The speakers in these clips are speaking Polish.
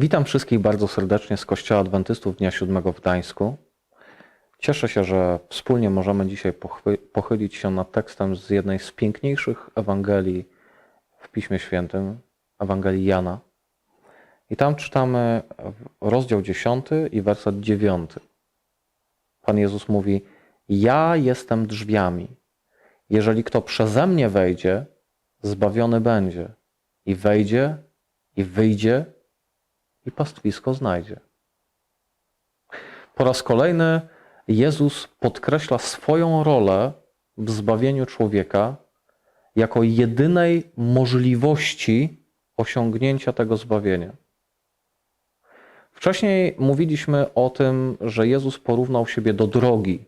Witam wszystkich bardzo serdecznie z Kościoła Adwentystów Dnia Siódmego w Gdańsku. Cieszę się, że wspólnie możemy dzisiaj pochylić się nad tekstem z jednej z piękniejszych Ewangelii w Piśmie Świętym, Ewangelii Jana. I tam czytamy rozdział 10 i werset 9. Pan Jezus mówi: Ja jestem drzwiami. Jeżeli kto przeze mnie wejdzie, zbawiony będzie. I wejdzie, i wyjdzie, i pastwisko znajdzie. Po raz kolejny Jezus podkreśla swoją rolę w zbawieniu człowieka jako jedynej możliwości osiągnięcia tego zbawienia. Wcześniej mówiliśmy o tym, że Jezus porównał siebie do drogi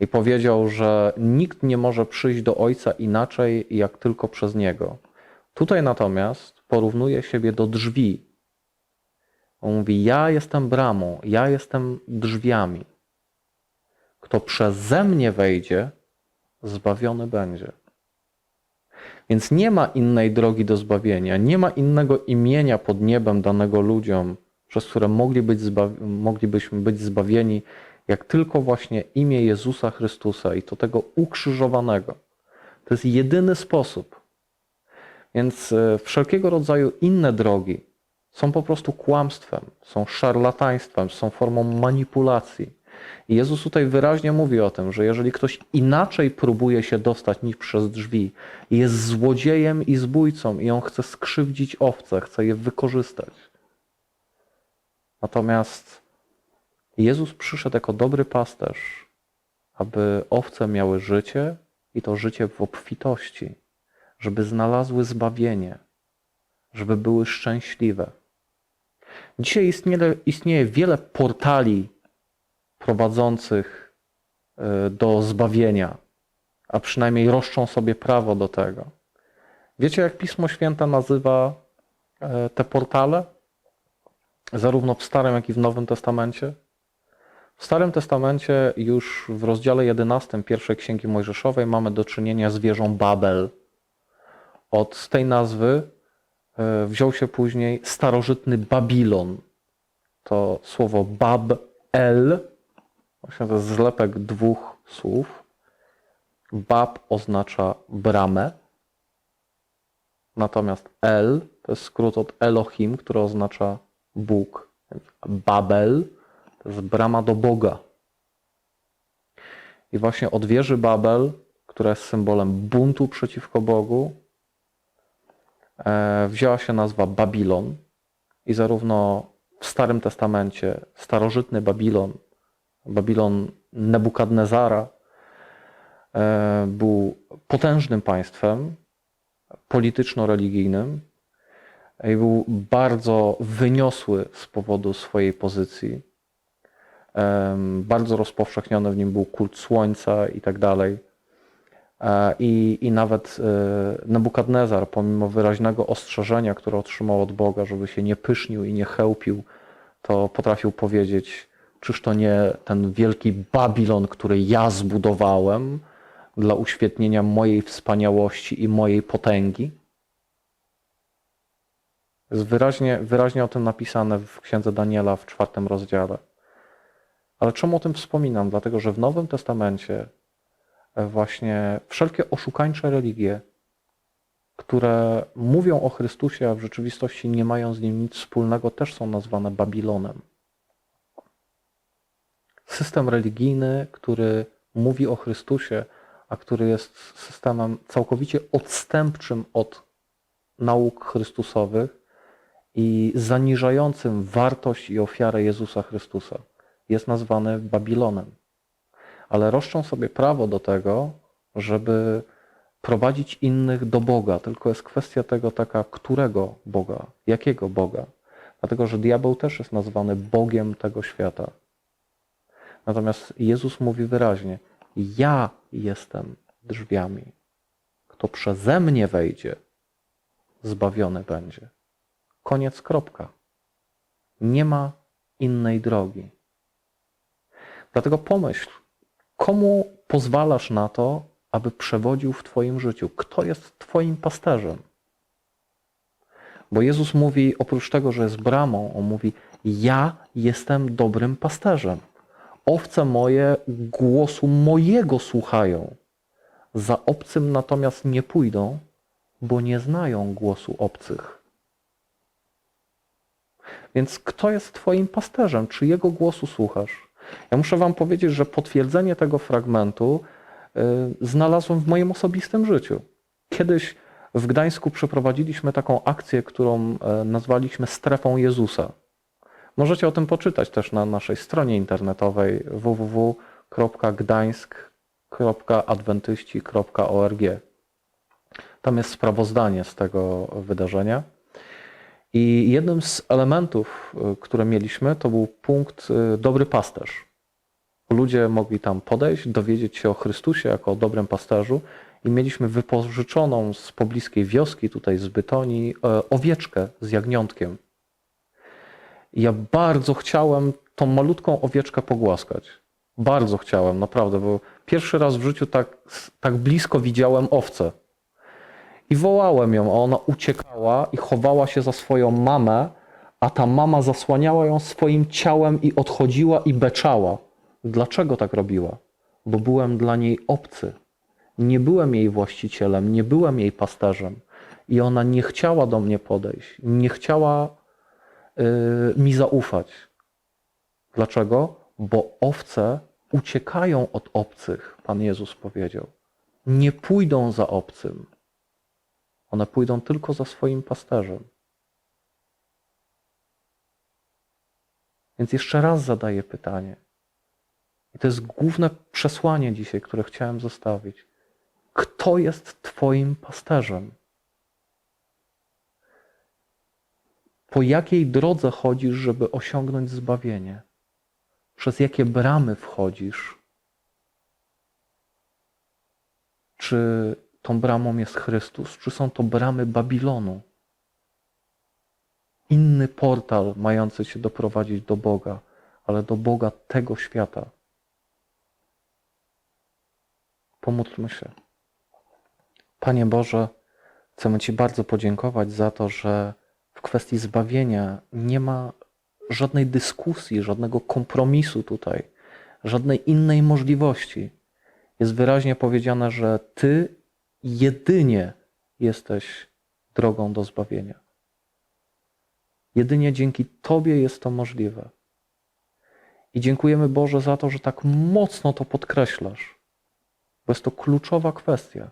i powiedział, że nikt nie może przyjść do Ojca inaczej, jak tylko przez Niego. Tutaj natomiast porównuje siebie do drzwi. On mówi: Ja jestem bramą, ja jestem drzwiami. Kto przeze mnie wejdzie, zbawiony będzie. Więc nie ma innej drogi do zbawienia, nie ma innego imienia pod niebem danego ludziom, przez które mogli być moglibyśmy być zbawieni, jak tylko właśnie imię Jezusa Chrystusa i to tego ukrzyżowanego. To jest jedyny sposób. Więc e, wszelkiego rodzaju inne drogi są po prostu kłamstwem, są szarlataństwem, są formą manipulacji. I Jezus tutaj wyraźnie mówi o tym, że jeżeli ktoś inaczej próbuje się dostać niż przez drzwi, jest złodziejem i zbójcą i on chce skrzywdzić owce, chce je wykorzystać. Natomiast Jezus przyszedł jako dobry pasterz, aby owce miały życie i to życie w obfitości, żeby znalazły zbawienie, żeby były szczęśliwe. Dzisiaj istnieje, istnieje wiele portali prowadzących y, do zbawienia, a przynajmniej roszczą sobie prawo do tego. Wiecie, jak Pismo Święte nazywa e, te portale? Zarówno w Starym, jak i w Nowym Testamencie? W Starym Testamencie już w rozdziale 11 pierwszej Księgi Mojżeszowej mamy do czynienia z wieżą Babel. Od tej nazwy e, wziął się później starożytny Babilon. To słowo Bab-El, właśnie to jest zlepek dwóch słów. Bab oznacza bramę, natomiast El to jest skrót od Elohim, który oznacza Bóg. Babel to jest brama do Boga. I właśnie od wieży Babel, która jest symbolem buntu przeciwko Bogu, e, wzięła się nazwa Babilon. I zarówno w Starym Testamencie starożytny Babilon, Babilon Nebukadnezara, e, był potężnym państwem polityczno-religijnym i był bardzo wyniosły z powodu swojej pozycji. Em, Bardzo rozpowszechniony w nim był kult słońca i tak dalej. I, I nawet e, Nebukadnezar, pomimo wyraźnego ostrzeżenia, które otrzymał od Boga, żeby się nie pysznił i nie chełpił, to potrafił powiedzieć, czyż to nie ten wielki Babilon, który ja zbudowałem dla uświetnienia mojej wspaniałości i mojej potęgi? Jest wyraźnie, wyraźnie o tym napisane w księdze Daniela w czwartym rozdziale. Ale czemu o tym wspominam? Dlatego, że w Nowym Testamencie właśnie wszelkie oszukańcze religie, które mówią o Chrystusie, a w rzeczywistości nie mają z nim nic wspólnego, też są nazwane Babilonem. System religijny, który mówi o Chrystusie, a który jest systemem całkowicie odstępczym od nauk Chrystusowych i zaniżającym wartość i ofiarę Jezusa Chrystusa, jest nazwany Babilonem. Ale roszczą sobie prawo do tego, żeby prowadzić innych do Boga. Tylko jest kwestia tego taka, którego Boga, jakiego Boga. Dlatego, że diabeł też jest nazwany Bogiem tego świata. Natomiast Jezus mówi wyraźnie: Ja jestem drzwiami. Kto przeze mnie wejdzie, zbawiony będzie. Koniec, kropka. Nie ma innej drogi. Dlatego pomyśl, komu pozwalasz na to, aby przewodził w Twoim życiu? Kto jest Twoim pasterzem? Bo Jezus mówi, oprócz tego, że jest bramą, on mówi: Ja jestem dobrym pasterzem. Owce moje głosu mojego słuchają. Za obcym natomiast nie pójdą, bo nie znają głosu obcych. Więc kto jest Twoim pasterzem? Czy jego głosu słuchasz? Ja muszę Wam powiedzieć, że potwierdzenie tego fragmentu y, znalazłem w moim osobistym życiu. Kiedyś w Gdańsku przeprowadziliśmy taką akcję, którą e, nazwaliśmy Strefą Jezusa. Możecie o tym poczytać też na naszej stronie internetowej www.gdańsk.adwentyści.org. Tam jest sprawozdanie z tego wydarzenia. I jednym z elementów, y, które mieliśmy, to był punkt y, dobry pasterz. Ludzie mogli tam podejść, dowiedzieć się o Chrystusie jako o dobrym pasterzu i mieliśmy wypożyczoną z pobliskiej wioski, tutaj z Bytonii, e, owieczkę z jagniątkiem. I ja bardzo chciałem tą malutką owieczkę pogłaskać. Bardzo chciałem, naprawdę, bo pierwszy raz w życiu tak, tak blisko widziałem owcę. I wołałem ją, a ona uciekała i chowała się za swoją mamę, a ta mama zasłaniała ją swoim ciałem i odchodziła i beczała. Dlaczego tak robiła? Bo byłem dla niej obcy. Nie byłem jej właścicielem, nie byłem jej pasterzem. I ona nie chciała do mnie podejść, nie chciała yy, mi zaufać. Dlaczego? Bo owce uciekają od obcych, Pan Jezus powiedział. Nie pójdą za obcym. One pójdą tylko za swoim pasterzem. Więc jeszcze raz zadaję pytanie. I to jest główne przesłanie dzisiaj, które chciałem zostawić. Kto jest Twoim pasterzem? Po jakiej drodze chodzisz, żeby osiągnąć zbawienie? Przez jakie bramy wchodzisz? Czy tą bramą jest Chrystus, czy są to bramy Babilonu? Inny portal mający cię doprowadzić do Boga, ale do Boga tego świata. Pomódlmy się. Panie Boże, chcemy Ci bardzo podziękować za to, że w kwestii zbawienia nie ma żadnej dyskusji, żadnego kompromisu tutaj, żadnej innej możliwości. Jest wyraźnie powiedziane, że Ty jedynie jesteś drogą do zbawienia. Jedynie dzięki Tobie jest to możliwe. I dziękujemy Boże za to, że tak mocno to podkreślasz, bo jest to kluczowa kwestia.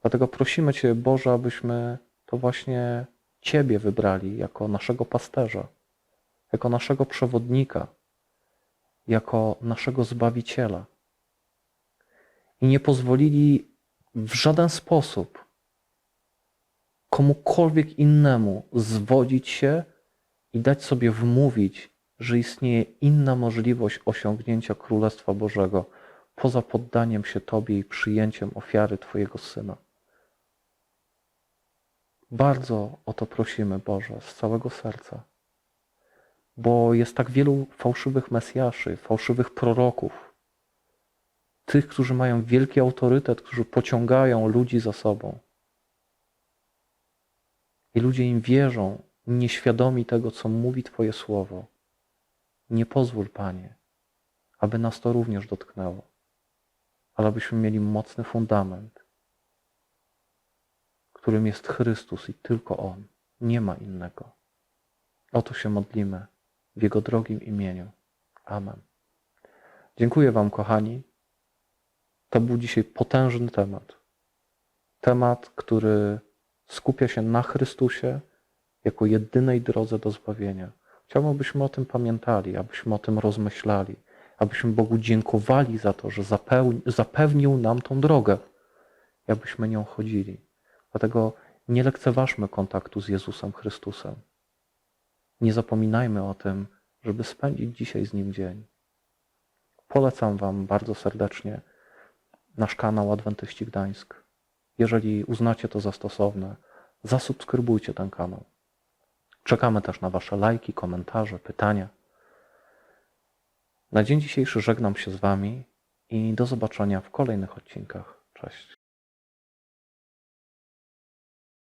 Dlatego prosimy Cię, Boże, abyśmy to właśnie Ciebie wybrali jako naszego pasterza, jako naszego przewodnika, jako naszego zbawiciela. I nie pozwolili w żaden sposób komukolwiek innemu zwodzić się i dać sobie wmówić, że istnieje inna możliwość osiągnięcia Królestwa Bożego poza poddaniem się Tobie i przyjęciem ofiary Twojego Syna. Bardzo o to prosimy, Boże, z całego serca, bo jest tak wielu fałszywych Mesjaszy, fałszywych proroków, tych, którzy mają wielki autorytet, którzy pociągają ludzi za sobą. I ludzie im wierzą, nieświadomi tego, co mówi Twoje słowo. Nie pozwól, Panie, aby nas to również dotknęło, ale abyśmy mieli mocny fundament, którym jest Chrystus i tylko On. Nie ma innego. Oto się modlimy w Jego drogim imieniu. Amen. Dziękuję Wam, kochani. To był dzisiaj potężny temat. Temat, który skupia się na Chrystusie jako jedynej drodze do zbawienia. Chciałbym, abyśmy o tym pamiętali, abyśmy o tym rozmyślali, abyśmy Bogu dziękowali za to, że zapewnił nam tą drogę abyśmy nią chodzili. Dlatego nie lekceważmy kontaktu z Jezusem Chrystusem. Nie zapominajmy o tym, żeby spędzić dzisiaj z Nim dzień. Polecam Wam bardzo serdecznie nasz kanał Adwentyści Gdańsk. Jeżeli uznacie to za stosowne, zasubskrybujcie ten kanał. Czekamy też na Wasze lajki, komentarze, pytania. Na dzień dzisiejszy żegnam się z Wami i do zobaczenia w kolejnych odcinkach. Cześć.